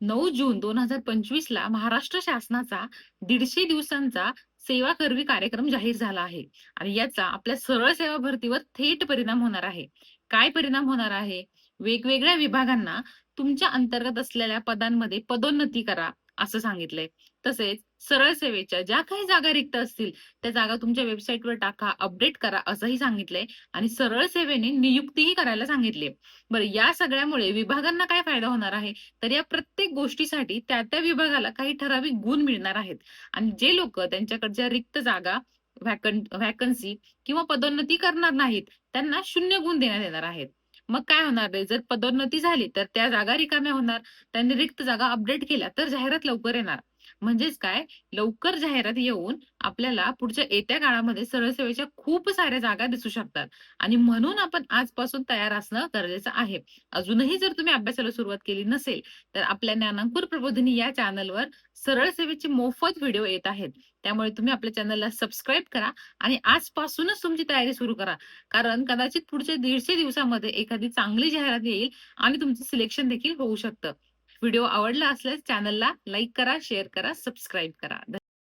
नऊ जून दोन हजार पंचवीस ला महाराष्ट्र शासनाचा दीडशे दिवसांचा सेवा करवी कार्यक्रम जाहीर झाला आहे. आणि याचा आपल्या सरळ सेवा भरतीवर थेट परिणाम होणार आहे. काय परिणाम होणार आहे? वेगवेगळ्या विभागांना तुमच्या अंतर्गत असलेल्या पदांमध्ये पदोन्नती करा. असं सांगितलंय. तसेच सरळ सेवेच्या ज्या काही जागा रिक्त असतील त्या जागा तुमच्या वेबसाईटवर टाका अपडेट करा असंही सांगितलंय आणि सरळ सेवेने नियुक्तीही करायला सांगितली बरं या सगळ्यामुळे विभागांना काय फायदा होणार आहे? तर या प्रत्येक गोष्टीसाठी त्या त्या विभागाला काही ठराविक गुण मिळणार आहेत. आणि जे लोक त्यांच्याकडच्या रिक्त जागा व्हॅकन्सी किंवा पदोन्नती करणार नाहीत त्यांना शून्य गुण देण्यात येणार आहेत. मग काय होणार आहे जर पदोन्नती झाली तर त्या जागा रिकाम्या होणार. त्यांनी रिक्त जागा अपडेट केल्या तर जाहिरात लवकर येणार. म्हणजेच काय? लवकर जाहिरात येऊन आपल्याला पुढच्या येत्या काळामध्ये सरळ सेवेच्या खूप साऱ्या जागा दिसू शकतात. आणि म्हणून आपण आजपासून तयार असणं गरजेचं आहे. अजूनही जर तुम्ही अभ्यासाला सुरुवात केली नसेल तर आपल्या ज्ञानांकुर प्रबोधिनी या चॅनलवर सरळ सेवेचे मोफत व्हिडिओ येत आहेत. त्यामुळे तुम्ही आपल्या चॅनलला सबस्क्राईब करा आणि आजपासूनच तुमची तयारी सुरू करा. कारण कदाचित पुढच्या दीडशे दिवसामध्ये एखादी चांगली जाहिरात येईल आणि तुमचं सिलेक्शन देखील होऊ शकतं. व्हिडिओ आवडला असल्यास चॅनलला लाईक करा शेअर करा सबस्क्राईब करा.